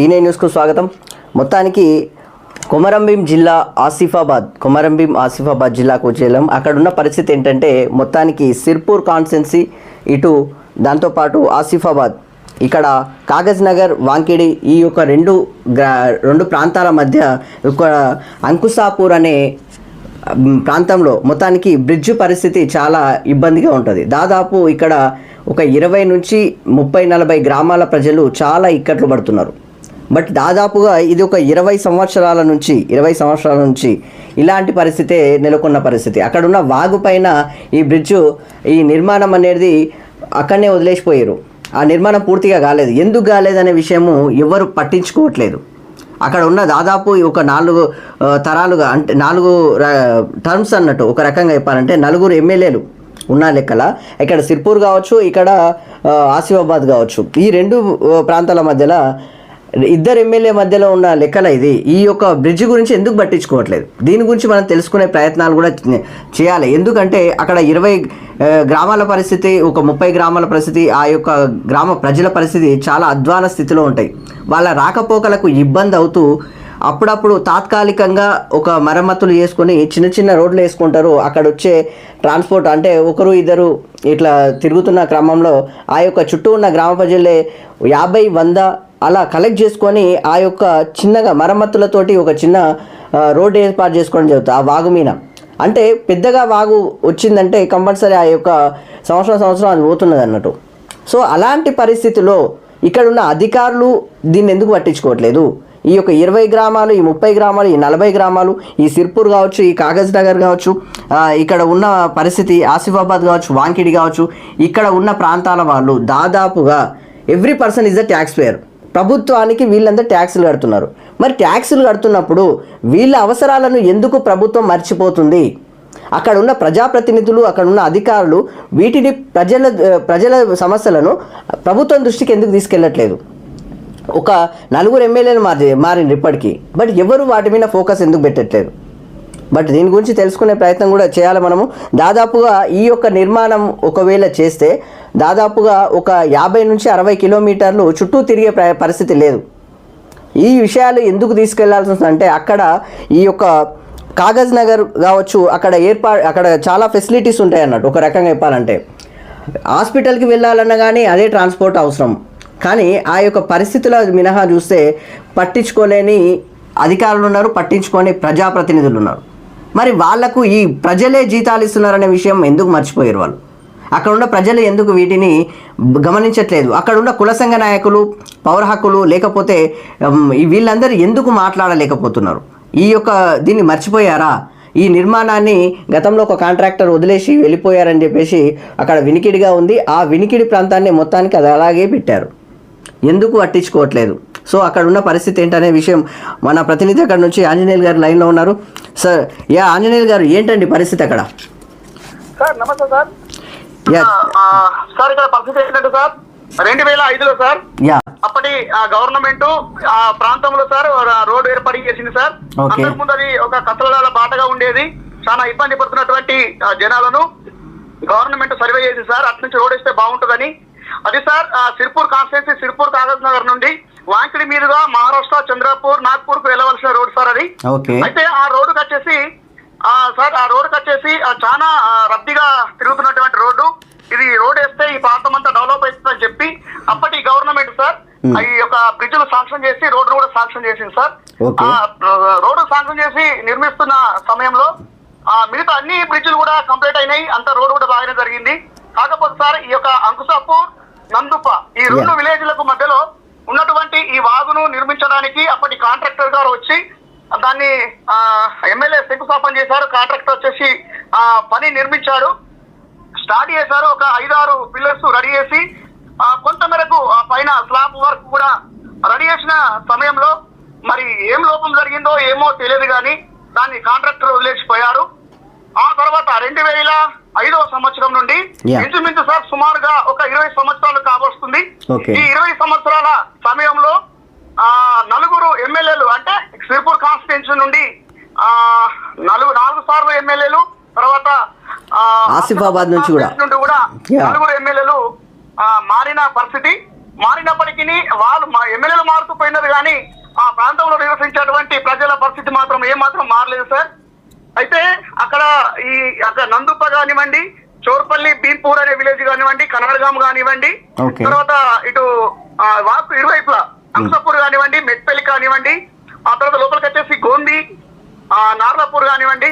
టీనే న్యూస్కు స్వాగతం. మొత్తానికి కొమరంభీం జిల్లా ఆసిఫాబాద్ కొమరంభీం ఆసిఫాబాద్ జిల్లాకు వచ్చేలాం. అక్కడ ఉన్న పరిస్థితి ఏంటంటే మొత్తానికి సిర్పూర్ కాన్స్టెన్సీ ఇటు దాంతోపాటు ఆసిఫాబాద్. ఇక్కడ కాగజ్ నగర్ వాంకిడి ఈ యొక్క రెండు గ్రా రెండు ప్రాంతాల మధ్య ఒక అంకుసాపూర్ అనే ప్రాంతంలో మొత్తానికి బ్రిడ్జ్ పరిస్థితి చాలా ఇబ్బందిగా ఉంటుంది. దాదాపు ఇక్కడ ఒక ఇరవై నుంచి ముప్పై నలభై గ్రామాల ప్రజలు చాలా ఇక్కట్లు పడుతున్నారు. బట్ దాదాపుగా ఇది ఒక ఇరవై సంవత్సరాల నుంచి ఇరవై సంవత్సరాల నుంచి ఇలాంటి పరిస్థితే నెలకొన్న పరిస్థితి. అక్కడున్న వాగు పైన ఈ బ్రిడ్జ్ ఈ నిర్మాణం అనేది అక్కడనే వదిలేసిపోయారు. ఆ నిర్మాణం పూర్తిగా కాలేదు. ఎందుకు కాలేదనే విషయము ఎవరు పట్టించుకోవట్లేదు. అక్కడ ఉన్న దాదాపు ఒక నాలుగు తరాలుగా అంటే నాలుగు టర్మ్స్ అన్నట్టు ఒక రకంగా చెప్పాలంటే నలుగురు ఎమ్మెల్యేలు ఉన్న లెక్కల. ఇక్కడ సిర్పూర్ కావచ్చు ఇక్కడ ఆసిఫాబాద్ కావచ్చు. ఈ రెండు ప్రాంతాల మధ్యలో ఇద్దరు ఎమ్మెల్యే మధ్యలో ఉన్న లెక్కల ఇది. ఈ యొక్క బ్రిడ్జ్ గురించి ఎందుకు పట్టించుకోవట్లేదు? దీని గురించి మనం తెలుసుకునే ప్రయత్నాలు కూడా చేయాలి. ఎందుకంటే అక్కడ ఇరవై గ్రామాల పరిస్థితి ఒక ముప్పై గ్రామాల పరిస్థితి ఆ యొక్క గ్రామ ప్రజల పరిస్థితి చాలా అధ్వాన స్థితిలో ఉంటాయి. వాళ్ళ రాకపోకలకు ఇబ్బంది అవుతూ అప్పుడప్పుడు తాత్కాలికంగా ఒక మరమ్మతులు చేసుకొని చిన్న చిన్న రోడ్లు వేసుకుంటారు. అక్కడ వచ్చే ట్రాన్స్పోర్ట్ అంటే ఒకరు ఇద్దరు ఇట్లా తిరుగుతున్న క్రమంలో ఆ యొక్క చుట్టూ ఉన్న గ్రామ ప్రజలే యాభై వంద అలా కలెక్ట్ చేసుకొని ఆ యొక్క చిన్నగా మరమ్మతులతోటి ఒక చిన్న రోడ్డు ఏర్పాటు చేసుకోవడం జరుగుతుంది ఆ వాగు మీద. అంటే పెద్దగా వాగు వచ్చిందంటే కంపల్సరీ ఆ యొక్క సంవత్సరం సంవత్సరం అది పోతున్నది అన్నట్టు. సో అలాంటి పరిస్థితిలో ఇక్కడ ఉన్న అధికారులు దీన్ని ఎందుకు పట్టించుకోవట్లేదు? ఈ యొక్క ఇరవై గ్రామాలు ఈ ముప్పై గ్రామాలు ఈ నలభై గ్రామాలు ఈ సిర్పూర్ కావచ్చు ఈ కాగజ్ నగర్ కావచ్చు ఇక్కడ ఉన్న పరిస్థితి ఆసిఫాబాద్ కావచ్చు వాంకిడి కావచ్చు ఇక్కడ ఉన్న ప్రాంతాల వాళ్ళు దాదాపుగా every person is a tax payer ప్రభుత్వానికి వీళ్ళందరూ ట్యాక్సులు కడుతున్నారు. మరి ట్యాక్సులు కడుతున్నప్పుడు వీళ్ళ అవసరాలను ఎందుకు ప్రభుత్వం మర్చిపోతుంది? అక్కడ ఉన్న ప్రజాప్రతినిధులు అక్కడ ఉన్న అధికారులు వీటిని ప్రజల ప్రజల సమస్యలను ప్రభుత్వం దృష్టికి ఎందుకు తీసుకెళ్ళట్లేదు? ఒక నలుగురు ఎమ్మెల్యేలు మారి మారింది ఇప్పటికీ. బట్ ఎవరు వాటి మీద ఫోకస్ ఎందుకు పెట్టట్లేదు? బట్ దీని గురించి తెలుసుకునే ప్రయత్నం కూడా చేయాలి మనము. దాదాపుగా ఈ యొక్క నిర్మాణం ఒకవేళ చేస్తే దాదాపుగా ఒక యాభై నుంచి అరవై కిలోమీటర్లు చుట్టూ తిరిగే పరిస్థితి లేదు. ఈ విషయాలు ఎందుకు తీసుకెళ్ళాల్సి వస్తుందంటే అక్కడ ఈ యొక్క కాగజ్ నగర్ కావచ్చు అక్కడ ఏర్పా అక్కడ చాలా ఫెసిలిటీస్ ఉంటాయి అన్నట్టు ఒక రకంగా చెప్పాలంటే. హాస్పిటల్కి వెళ్ళాలన్నా కానీ అదే ట్రాన్స్పోర్ట్ అవసరం. కానీ ఆ యొక్క పరిస్థితుల మినహా చూస్తే పట్టించుకోలేని అధికారులు ఉన్నారు పట్టించుకోని ప్రజాప్రతినిధులు ఉన్నారు. మరి వాళ్ళకు ఈ ప్రజలే జీతాలు ఇస్తున్నారనే విషయం ఎందుకు మర్చిపోయారు వాళ్ళు? అక్కడ ఉన్న ప్రజలు ఎందుకు వీటిని గమనించట్లేదు? అక్కడ ఉన్న కుల సంఘ నాయకులు పౌర హక్కులు లేకపోతే వీళ్ళందరూ ఎందుకు మాట్లాడలేకపోతున్నారు? ఈ యొక్క దీన్ని మర్చిపోయారా? ఈ నిర్మాణాన్ని గతంలో ఒక కాంట్రాక్టర్ వదిలేసి వెళ్ళిపోయారని చెప్పేసి అక్కడ వినికిడిగా ఉంది. ఆ వినికిడి ప్రాంతాన్ని మొత్తానికి అది అలాగే పెట్టారు. ఎందుకు పట్టించుకోవట్లేదు? సో అక్కడ ఉన్న పరిస్థితి ఏంటనే విషయం మన ప్రతినిధి అక్కడ నుంచి ఆంజనేయులు గారు లైన్లో ఉన్నారు. సార్ యా ఆంజనేయులు గారు ఏంటండి పరిస్థితి అక్కడ? సార్ నమస్తే సార్. సార్ ఇక్కడ పరిస్థితి ఏంటంటే సార్ రెండు వేల ఐదులో సార్ అప్పటి గవర్నమెంట్ ఆ ప్రాంతంలో సార్ ర- రోడ్డు ఏర్పాటు చేసింది సార్. అంతకుముందు అది ఒక కత్తలదాల బాటగా ఉండేది. చాలా ఇబ్బంది పడుతున్నటువంటి జనాలను గవర్నమెంట్ సర్వే చేసి సార్. అటు నుంచి రోడ్ వేస్తే బాగుంటుందని. అది సార్ సిర్పూర్ కాన్స్టిట్యున్సీ సిర్పూర్ కాగజ్ నగర్ నుండి వాంకిడి మీదుగా మహారాష్ట్ర చంద్రపూర్ నాగ్పూర్కు వెళ్ళవలసిన రోడ్ సార్ అది. అయితే ఆ రోడ్డుకి వచ్చేసి సార్ ఆ రోడ్డుకి వచ్చేసి ఆ, చాలా రద్దీగా తిరుగుతున్నటువంటి రోడ్డు. ఇది రోడ్ వేస్తే ఈ ప్రాంతం అంతా డెవలప్ అవుతుందని చెప్పి అప్పటి గవర్నమెంట్ సార్. ఈ యొక్క బ్రిడ్జ్లు శాంక్షన్ చేసి రోడ్డు కూడా శాంక్షన్ చేసింది సార్. రోడ్డు శాంక్షన్ చేసి నిర్మిస్తున్న సమయంలో ఆ మిగతా అన్ని బ్రిడ్జ్లు కూడా కంప్లీట్ అయినాయి. అంత రోడ్డు కూడా బాగానే జరిగింది. కాకపోతే సార్ ఈ యొక్క అంకుసాపూర్ నందుప ఈ రెండు. విలేజ్లకు మధ్యలో ఉన్నటువంటి ఈ వాగును నిర్మించడానికి అప్పటి కాంట్రాక్టర్ గారు వచ్చి దాన్ని ఆ, ఎమ్మెల్యే శంకుస్థాపన చేశారు. కాంట్రాక్టర్ వచ్చేసి ఆ పని నిర్మించాడు. స్టార్ట్ చేశారు. ఒక ఐదారు పిల్లర్స్ రెడీ చేసి ఆ, కొంత మేరకు ఆ పైన స్లాబ్ వర్క్ కూడా రెడీ చేసిన సమయంలో మరి ఏం లోపం జరిగిందో ఏమో తెలియదు కానీ దాన్ని కాంట్రాక్టర్ వదిలేసిపోయారు ఆ తర్వాత రెండు వేల ఐదవ సంవత్సరం నుండి. ఇంచుమించు సార్ సుమారుగా ఒక ఇరవై సంవత్సరాలు కావస్తుంది Okay. ఈ ఇరవై సంవత్సరాల సమయంలో నలుగురు ఎమ్మెల్యేలు అంటే సిర్పూర్ కాన్స్టిట్యున్సీ నుండి ఆ నలుగు నాలుగు సార్లు ఎమ్మెల్యేలు తర్వాత ఆసిఫాబాద్ నుంచి కూడా. నుండి కూడా Yeah. నలుగురు ఎమ్మెల్యేలు ఆ, మారిన పరిస్థితి మారిన మారినప్పటికీ వాళ్ళు ఎమ్మెల్యేలు మారుతూ పోయినారు కానీ ఆ ప్రాంతంలో నివసించేటువంటి ప్రజల పరిస్థితి మాత్రం ఏమాత్రం మారలేదు సార్ అయితే అక్కడ ఈ అక్కడ నందుప్ప కానివ్వండి చోర్పల్లి బీన్పూర్ అనే విలేజ్ కానివ్వండి కనడగాం కానివ్వండి. తర్వాత ఇటు వాకు ఇరువైపులా అంసపూర్ కానివ్వండి మెట్పల్లి కానివ్వండి ఆ తర్వాత లోపలికి వచ్చేసి గోంది ఆ నార్లాపూర్ కానివ్వండి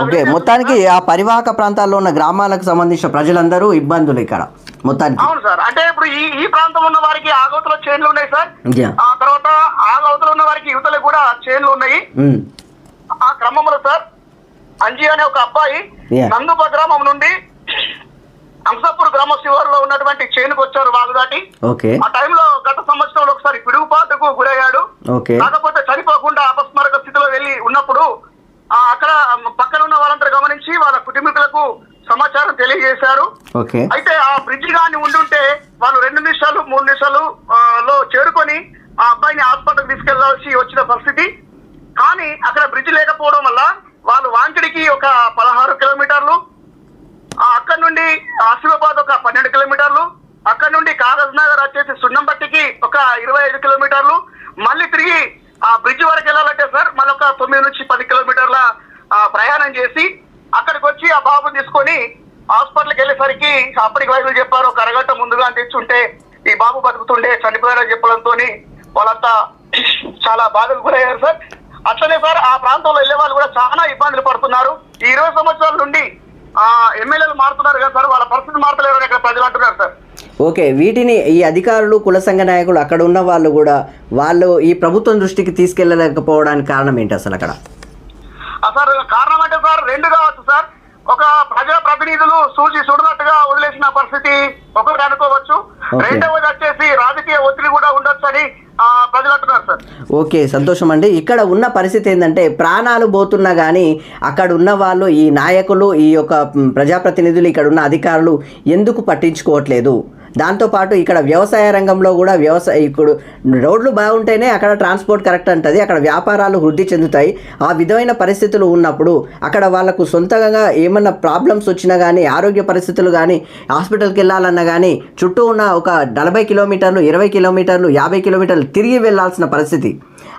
ఓకే మొత్తానికి ఆ పరివాహక ప్రాంతాల్లో ఉన్న గ్రామాలకు సంబంధించిన ప్రజలందరూ ఇబ్బందులు ఇక్కడ మొత్తానికి అవును సార్ అంటే ఇప్పుడు ఈ ఈ ప్రాంతంలో ఉన్న వారికి ఆగవతల చైన్లు ఉన్నాయి సార్. ఆ తర్వాత ఆగవతలు ఉన్న వారికి యువతలకు కూడా చైన్లు ఉన్నాయి. ఆ క్రమంలో సార్ అంజీ అనే ఒక అబ్బాయి. నందుప గ్రామం నుండి అంసాపూర్ గ్రామ శివారులో ఉన్నటువంటి చేనుకు వచ్చారు వాగుదాటి ఓకే ఆ టైంలో కాకపోతే చనిపోకుండా అపస్మారక స్థితిలో వెళ్ళి ఉన్నప్పుడు ఆ అక్కడ పక్కన ఉన్న వాళ్ళందరూ గమనించి వాళ్ళ కుటుంబీకులకు సమాచారం తెలియజేశారు. అయితే ఆ బ్రిడ్జ్ గాని ఉండుంటే వాళ్ళు రెండు నిమిషాలు మూడు నిమిషాలు లో చేరుకొని ఆ అబ్బాయిని హాస్పిటల్ తీసుకెళ్ళాల్సి వచ్చిన పరిస్థితి. కానీ అక్కడ బ్రిడ్జ్ లేకపోవడం వల్ల వాళ్ళు వాంకిడికి ఒక పదహారు కిలోమీటర్లు ఆ అక్కడ నుండి ఆసిఫాబాద్ ఒక పన్నెండు కిలోమీటర్లు అక్కడ నుండి కాగజ్ నగర్ వచ్చేసి సున్నంబట్టికి ఒక ఇరవై ఐదు కిలోమీటర్లు మళ్ళీ తిరిగి ఆ బ్రిడ్జ్ వరకు వెళ్ళాలంటే సార్ మళ్ళీ ఒక తొమ్మిది నుంచి పది కిలోమీటర్ల ప్రయాణం చేసి అక్కడికి వచ్చి ఆ బాబుని తీసుకొని హాస్పిటల్కి వెళ్ళేసరికి అప్పటికి వైద్యులు చెప్పారు ఒక అరగంట ముందుగా తెచ్చుంటే ఈ బాబు బతుకుతుండే చనిపోయారని చెప్పడంతో వాళ్ళంతా చాలా బాధకు గురయ్యారు సార్. అట్లనే సార్ ఆ ప్రాంతంలో వెళ్ళే వాళ్ళు కూడా చాలా ఇబ్బందులు పడుతున్నారు. ఈ ఇరవై సంవత్సరాల నుండి ఆ ఎమ్మెల్యేలు మారుతున్నారు కదా సార్ వాళ్ళ పరిస్థితి మారతలేరు అని ఇక్కడ ప్రజలు అంటున్నారు సార్. ఓకే వీటిని ఈ అధికారులు కుల సంఘ నాయకులు అక్కడ ఉన్న వాళ్ళు కూడా వాళ్ళు ఈ ప్రభుత్వం దృష్టికి తీసుకెళ్ళలేకపోవడానికి కారణం ఏంటి అసలు అక్కడ? సార్ కారణం అంటే సార్ రెండు కావచ్చు సార్. ఒక ప్రజా ప్రతినిధులు సూచి చూడనట్టుగా వదిలేసిన పరిస్థితి ఒకటి అనుకోవచ్చు. రెండవది వచ్చేసి రాజకీయ ఒత్తిడి కూడా ఉండొచ్చు అని ఆ, ప్రజలు అంటున్నారు సార్. ఓకే సంతోషం అండి. ఇక్కడ ఉన్న పరిస్థితి ఏంటంటే ప్రాణాలు పోతున్నా కానీ అక్కడ ఉన్న వాళ్ళు ఈ నాయకులు ఈ యొక్క ప్రజాప్రతినిధులు ఇక్కడ ఉన్న అధికారులు ఎందుకు పట్టించుకోవట్లేదు? దాంతోపాటు ఇక్కడ వ్యవసాయ రంగంలో కూడా వ్యవసాయ ఇప్పుడు రోడ్లు బాగుంటేనే అక్కడ ట్రాన్స్పోర్ట్ కరెక్ట్ అంటుంది. అక్కడ వ్యాపారాలు వృద్ధి చెందుతాయి. ఆ విధమైన పరిస్థితులు ఉన్నప్పుడు అక్కడ వాళ్ళకు సొంతంగా ఏమన్నా ప్రాబ్లమ్స్ వచ్చినా కానీ ఆరోగ్య పరిస్థితులు కానీ హాస్పిటల్కి వెళ్ళాలన్నా కానీ చుట్టూ ఉన్న ఒక నలభై కిలోమీటర్లు ఇరవై కిలోమీటర్లు యాభై కిలోమీటర్లు తిరిగి వెళ్ళాల్సిన పరిస్థితి.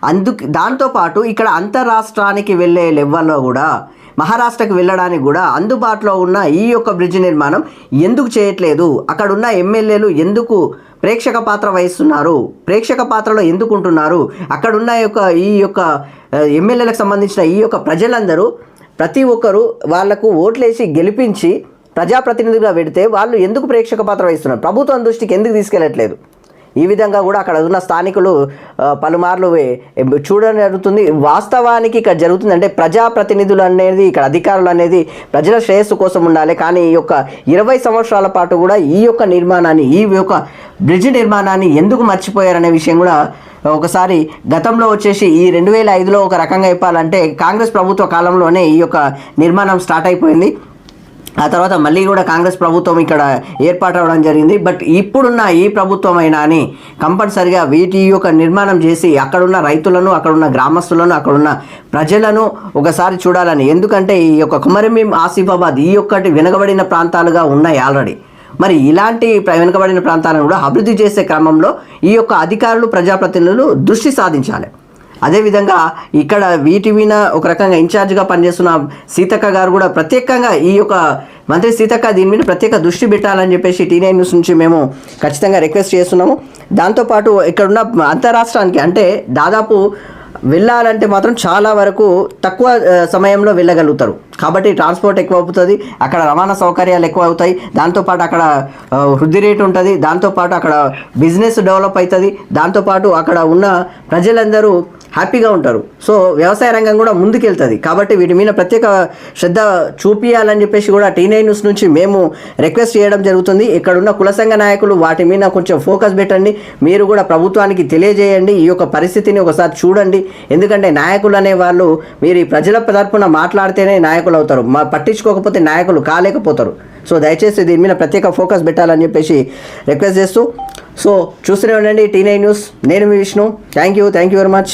అందుకు దాంతోపాటు ఇక్కడ అంతరాష్ట్రానికి వెళ్ళే లెవెల్లో కూడా మహారాష్ట్రకు వెళ్ళడానికి కూడా అందుబాటులో ఉన్న ఈ యొక్క బ్రిడ్జ్ నిర్మాణం ఎందుకు చేయట్లేదు? అక్కడున్న ఎమ్మెల్యేలు ఎందుకు ప్రేక్షక పాత్ర వహిస్తున్నారు? ప్రేక్షక పాత్రలో ఎందుకు ఉంటున్నారు అక్కడున్న యొక్క ఈ యొక్క ఎమ్మెల్యేలకు సంబంధించిన ఈ యొక్క ప్రజలందరూ ప్రతి ఒక్కరు వాళ్ళకు ఓట్లేసి గెలిపించి ప్రజాప్రతినిధులుగా పెడితే వాళ్ళు ఎందుకు ప్రేక్షక పాత్ర వహిస్తున్నారు? ప్రభుత్వం దృష్టికి ఎందుకు తీసుకెళ్ళట్లేదు? ఈ విధంగా కూడా అక్కడ ఉన్న స్థానికులు పలుమార్లు ఏ- చూడడం జరుగుతుంది. వాస్తవానికి ఇక్కడ జరుగుతుంది అంటే ప్రజాప్రతినిధులు అనేది ఇక్కడ అధికారులు అనేది ప్రజల శ్రేయస్సు కోసం ఉండాలి. కానీ ఈ యొక్క ఇరవై సంవత్సరాల పాటు కూడా ఈ యొక్క నిర్మాణాన్ని ఈ యొక్క బ్రిడ్జ్ నిర్మాణాన్ని ఎందుకు మర్చిపోయారనే విషయం కూడా ఒకసారి గతంలో వచ్చేసి ఈ రెండు వేల ఐదులో ఒక రకంగా చెప్పాలంటే కాంగ్రెస్ ప్రభుత్వ కాలంలోనే ఈ యొక్క నిర్మాణం స్టార్ట్ అయిపోయింది. ఆ తర్వాత మళ్ళీ కూడా కాంగ్రెస్ ప్రభుత్వం ఇక్కడ ఏర్పాటు అవ్వడం జరిగింది. బట్ ఇప్పుడున్న ఈ ప్రభుత్వం అయినా అని కంపల్సరిగా వీటి యొక్క నిర్మాణం చేసి అక్కడున్న రైతులను అక్కడున్న గ్రామస్తులను అక్కడున్న ప్రజలను ఒకసారి చూడాలని. ఎందుకంటే ఈ యొక్క కుమరిమీం ఆసిఫాబాద్ ఈ ఒక్కటి వెనుకబడిన ప్రాంతాలుగా ఉన్నాయి ఆల్రెడీ. మరి ఇలాంటి వెనుకబడిన ప్రాంతాలను కూడా అభివృద్ధి చేసే క్రమంలో ఈ యొక్క అధికారులు ప్రజాప్రతినిధులు దృష్టి సాధించాలి. అదేవిధంగా ఇక్కడ వీటి ఒక రకంగా ఇన్ఛార్జ్గా పనిచేస్తున్న సీతక్క గారు కూడా ప్రత్యేకంగా ఈ యొక్క మంత్రి సీతక్క దీని మీద ప్రత్యేక దృష్టి పెట్టాలని చెప్పేసి టీనే న్యూస్ నుంచి మేము ఖచ్చితంగా రిక్వెస్ట్ చేస్తున్నాము. దాంతోపాటు ఇక్కడున్న అంతరాష్ట్రానికి అంటే దాదాపు వెళ్ళాలంటే మాత్రం చాలా వరకు తక్కువ సమయంలో వెళ్ళగలుగుతారు. కాబట్టి ట్రాన్స్పోర్ట్ ఎక్కువ అవుతుంది అక్కడ రవాణా సౌకర్యాలు ఎక్కువ అవుతాయి దాంతోపాటు అక్కడ వృద్ధి రేటు ఉంటుంది దాంతోపాటు అక్కడ బిజినెస్ డెవలప్ అవుతుంది దాంతోపాటు అక్కడ ఉన్న ప్రజలందరూ హ్యాపీగా ఉంటారు. సో వ్యవసాయ రంగం కూడా ముందుకెళ్తుంది. కాబట్టి వీటి మీద ప్రత్యేక శ్రద్ధ చూపియాలని చెప్పేసి కూడా టీనై న్యూస్ నుంచి మేము రిక్వెస్ట్ చేయడం జరుగుతుంది. ఇక్కడ ఉన్న కుల సంఘ నాయకులు వాటి మీద కొంచెం ఫోకస్ పెట్టండి. మీరు కూడా ప్రభుత్వానికి తెలియజేయండి. ఈ యొక్క పరిస్థితిని ఒకసారి చూడండి. ఎందుకంటే నాయకులు అనే వాళ్ళు మీరు ఈ ప్రజల తరపున మాట్లాడితేనే నాయకులు అవుతారు. మా పట్టించుకోకపోతే నాయకులు కాలేకపోతారు. సో దయచేసి దీని మీద ప్రత్యేక ఫోకస్ పెట్టాలని చెప్పేసి రిక్వెస్ట్ చేస్తూ సో చూస్తూనే ఉండండి నైన్ న్యూస్. నేను మీ Vishnu. Thank you thank you very much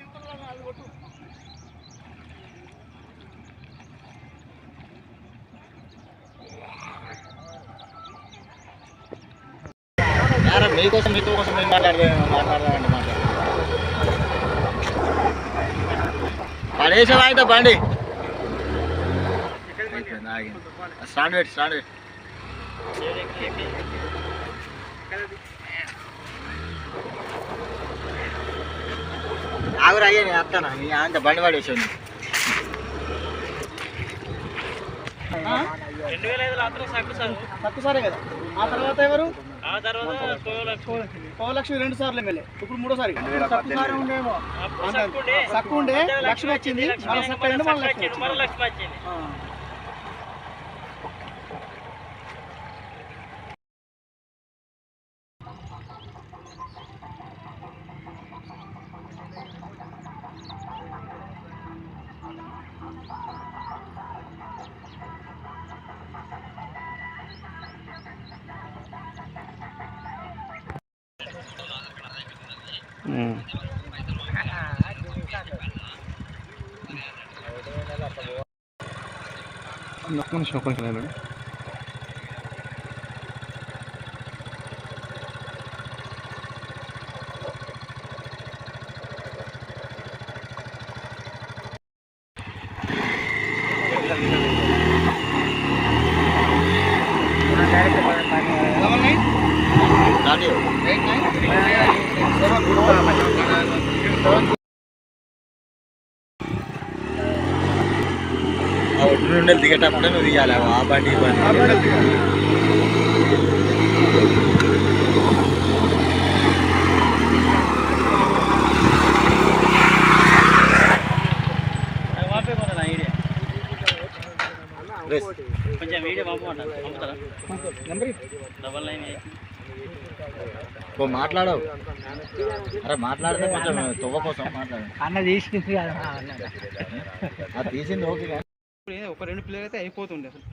మీకోసం మీతో కోసం మేము మాట్లాడదే మాట్లాడదామండి మాట్లాడదాం. పడేసావా అయితే బండి. స్టాండ్ పెట్టి స్టాండ్ పెట్టి ఆగురు అయ్యా నేను వస్తాను? అంత బండి పడేసాను. రెండు వేల ఐదులో అతను సక్కు సార్ తక్కువ సరే కదా. ఆ తర్వాత ఎవరు? ఆ తర్వాత కోయలకు కోలక్ష్మి రెండు సార్లు ఎమ్మెల్యే. ఇప్పుడు మూడోసారి. తక్కువ సారి ఉండే. తక్కువ ఉండే. లక్ష్మి వచ్చింది. వచ్చింది, సక్క లక్ష్మి మళ్ళీ వచ్చింది. లక్ష్మి వచ్చింది ఆ. ఆ నుండి దిగేటప్పుడే నువ్వు దిగాలి. ఆ బండి బండి. మాట్లాడవు. అరే మాట్లాడితే కొంచెం తువ్వ కోసం మాట్లాడు. అన్న తీసింది అది తీసింది ఓకే ఒక రెండు ప్లేయర్ అయితే అయిపోతుండే అసలు.